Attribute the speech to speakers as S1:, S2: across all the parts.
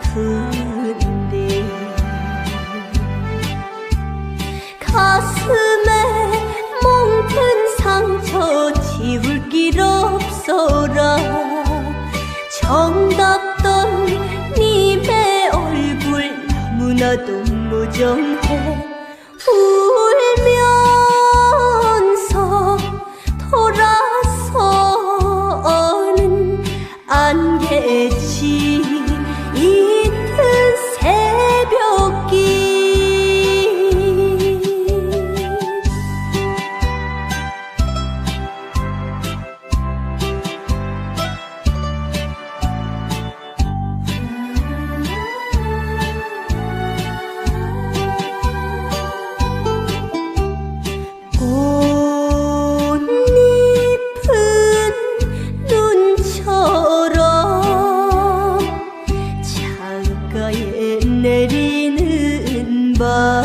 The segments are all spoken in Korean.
S1: 아픈데 가슴에 멍든 상처 지울 길 없어라. 정답던 님의 얼굴 너무나도 무정해. 창가에 내리는 밤.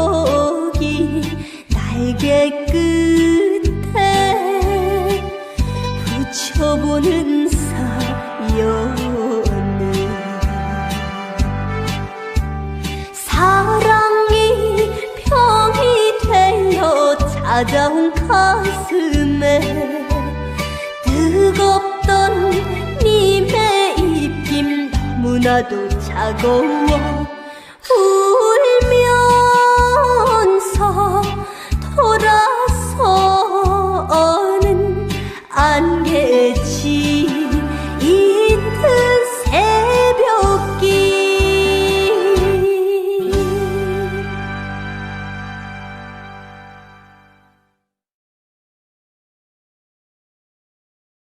S1: 기러기 날개 끝에 붙여보는 사연은 사랑이 병이 되어 찾아온 가슴에 너무나도 차가워.